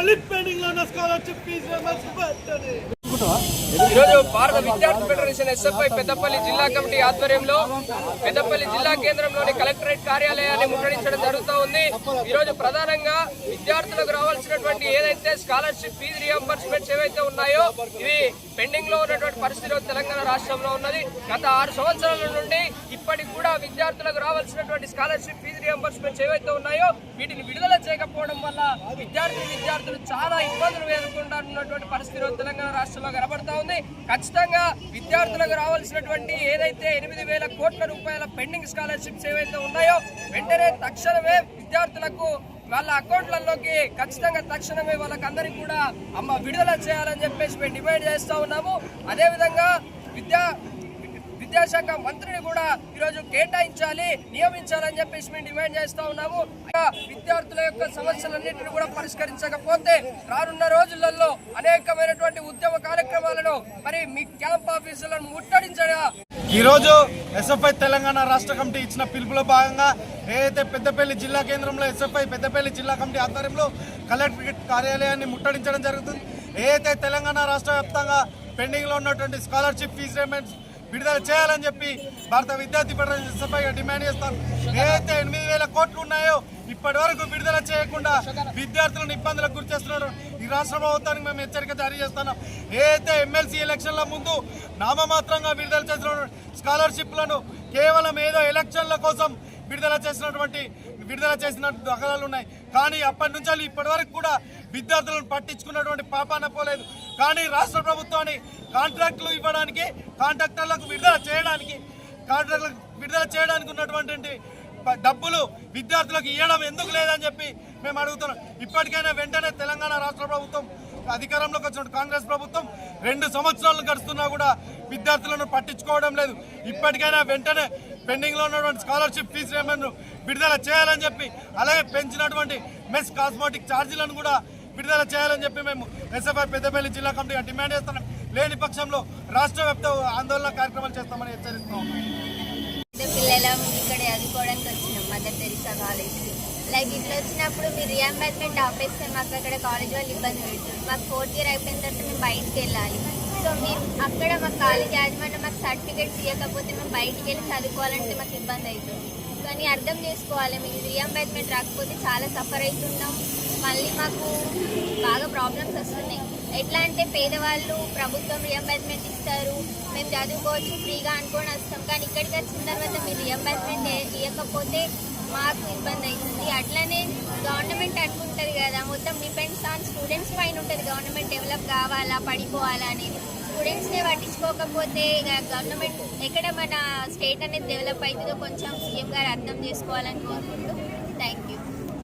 వెంటనే పెండింగ్లో ఉన్న స్కాలర్షిప్ ఫీజు వెంటనే ఈరోజు భారత విద్యార్థి ఫెడరేషన్ ఎస్ఎఫ్ఐ పెద్దపల్లి జిల్లా కమిటీ ఆధ్వర్యంలో పెద్దపల్లి జిల్లా కేంద్రంలోని కలెక్టరేట్ కార్యాలయాన్ని ముట్టడించడం జరుగుతూ ఉంది. ఈరోజు ప్రధానంగా విద్యార్థులకు రావాల్సినటువంటి ఏదైతే స్కాలర్షిప్ ఫీజు రియంబర్స్మెంట్స్ ఏవైతే ఉన్నాయో ఇవి పెండింగ్లో ఉన్నటువంటి పరిస్థితి తెలంగాణ రాష్ట్రంలో ఉన్నది. గత ఆరు సంవత్సరాల నుండి ఇప్పటికి కూడా విద్యార్థులకు రావాల్సినటువంటి స్కాలర్షిప్ ఫీజు రియంబర్స్మెంట్స్ ఏవైతే ఉన్నాయో వీటిని విడుదల చేయకపోవడం వల్ల విద్యార్థి విద్యార్థులు చాలా ఇబ్బందులు ఎదుర్కొంటున్నటువంటి పరిస్థితి తెలంగాణ రాష్ట్రంలో కనబడతా ఉంది. ఖచ్చితంగా విద్యార్థులకు రావాల్సినటువంటి ఏదైతే ఎనిమిది వేల కోట్ల రూపాయల పెండింగ్ స్కాలర్షిప్స్ ఏవైతే ఉన్నాయో వెంటనే తక్షణమే విద్యార్థులకు వాళ్ళ అకౌంట్లలోకి ఖచ్చితంగా తక్షణమే వాళ్ళకి అందరికీ కూడా అమ్మ విడుదల చేయాలని చెప్పేసి మేము డిమాండ్ చేస్తూ ఉన్నాము. అదేవిధంగా విద్యా విద్యాశాఖ మంత్రిని కూడా ఈరోజు కేటాయించాలి నియమించాలని చెప్పేసి మేము డిమాండ్ చేస్తా ఉన్నాము. ఇంకా విద్యార్థుల యొక్క సమస్యలన్నింటినీ కూడా పరిష్కరించకపోతే రానున్న రోజులలో అనేకమైనటువంటి ఉద్యమ కార్యక్రమాలను మరి మీ క్యాంప్ ఆఫీసులను ముట్టడించడా? ఈరోజు ఎస్ఎఫ్ఐ తెలంగాణ రాష్ట్ర కమిటీ ఇచ్చిన పిలుపులో భాగంగా ఏదైతే పెద్దపల్లి జిల్లా కేంద్రంలో ఎస్ఎఫ్ఐ పెద్దపల్లి జిల్లా కమిటీ ఆధ్వర్యంలో కలెక్టరేట్ కార్యాలయాన్ని ముట్టడించడం జరుగుతుంది. ఏదైతే తెలంగాణ రాష్ట్ర వ్యాప్తంగా పెండింగ్లో ఉన్నటువంటి స్కాలర్షిప్ ఫీజు పేమెంట్స్ విడుదల చేయాలని చెప్పి భారత విద్యార్థి ఫెడరేషన్ సభ్య డిమాండ్ చేస్తాం ఏదైతే ఎనిమిది వేల కోట్లు ఉన్నాయో ఇప్పటి వరకు విడుదల చేయకుండా విద్యార్థులను ఇబ్బందులకు గురి చేస్తున్నారు. ఈ రాష్ట్ర ప్రభుత్వానికి మేము హెచ్చరిక జారీ చేస్తున్నాం. ఏదైతే ఎమ్మెల్సీ ఎలక్షన్ల ముందు నామమాత్రంగా విడుదల చేసిన స్కాలర్షిప్లను కేవలం ఏదో ఎలక్షన్ల కోసం విడుదల చేసినటువంటి విడుదల చేసిన దాఖలాలు ఉన్నాయి. కానీ అప్పటి నుంచి ఇప్పటి వరకు కూడా విద్యార్థులను పట్టించుకున్నటువంటి పాపాన పోలేదు. కానీ రాష్ట్ర ప్రభుత్వాన్ని కాంట్రాక్టులు ఇవ్వడానికి కాంట్రాక్టర్లకు విడుదల చేయడానికి కాంట్రాక్టులకు విడుదల చేయడానికి ఉన్నటువంటి డబ్బులు విద్యార్థులకు ఇవ్వడం ఎందుకు లేదని చెప్పి మేము అడుగుతున్నాం. ఇప్పటికైనా వెంటనే తెలంగాణ రాష్ట్ర ప్రభుత్వం అధికారంలోకి వచ్చిన కాంగ్రెస్ ప్రభుత్వం రెండు సంవత్సరాలు గడుస్తున్నా కూడా విద్యార్థులను పట్టించుకోవడం లేదు. ఇప్పటికైనా వెంటనే పెండింగ్లో ఉన్నటువంటి స్కాలర్షిప్ ఫీజు విడుదల చేయాలని చెప్పి అలాగే పెంచినటువంటి మెస్ కాస్మోటిక్ ఛార్జీలను కూడా విడుదల చేయాలని చెప్పి మేము ఎస్ఎఫ్ఐ పెద్దపల్లి జిల్లా కమిటీగా డిమాండ్ చేస్తున్నాం. లేని పక్షంలో రాష్ట్ర వ్యాప్త ఆందోళన కార్యక్రమాలు చేస్తామని హెచ్చరిస్తున్నాం. ఇద్దరు పిల్లలం ఇక్కడ చదువుకోవడానికి వచ్చినాం. మదర్ తెరిసా కాలేజ్కి లైక్ ఇట్లా వచ్చినప్పుడు మీరు రియంబర్స్మెంట్ ఆపేస్తే మాకు అక్కడ కాలేజ్ వాళ్ళు ఇబ్బంది పెడుతుంది మాకు ఫోర్త్ ఇయర్ అయిపోయిన తర్వాత మేము బయటికి వెళ్ళాలి. సో మేము అక్కడ మాకు కాలేజ్ యాజమాన్యం మాకు సర్టిఫికేట్స్ ఇవ్వకపోతే మేము బయటికి వెళ్ళి చదువుకోవాలంటే మాకు ఇబ్బంది అవుతుంది. కానీ అర్థం చేసుకోవాలి. మీకు రియంబర్స్మెంట్ రాకపోతే చాలా సఫర్ అవుతున్నాం. మళ్ళీ మాకు బాగా ప్రాబ్లమ్స్ వస్తున్నాయి. ఎట్లా అంటే పేదవాళ్ళు ప్రభుత్వం రియంబర్స్మెంట్ ఇస్తారు. మేము చదువుకోవచ్చు ఫ్రీగా అనుకొని వస్తాం. కానీ ఇక్కడికి వచ్చిన తర్వాత మీరు రియంబర్స్మెంట్ ఇవ్వకపోతే మాకు ఇబ్బంది అవుతుంది. అట్లనే గవర్నమెంట్ అనుకుంటుంది కదా. మొత్తం డిపెండ్స్ ఆన్ స్టూడెంట్స్ పైన ఉంటుంది. గవర్నమెంట్ డెవలప్ కావాలా పడిపోవాలా అనేది. స్టూడెంట్స్నే పట్టించుకోకపోతే ఇక గవర్నమెంట్ ఎక్కడ మన స్టేట్ అనేది డెవలప్ అవుతుందో కొంచెం సీఎం గారు అర్థం చేసుకోవాలని కోరుకుంటూ థ్యాంక్ యూ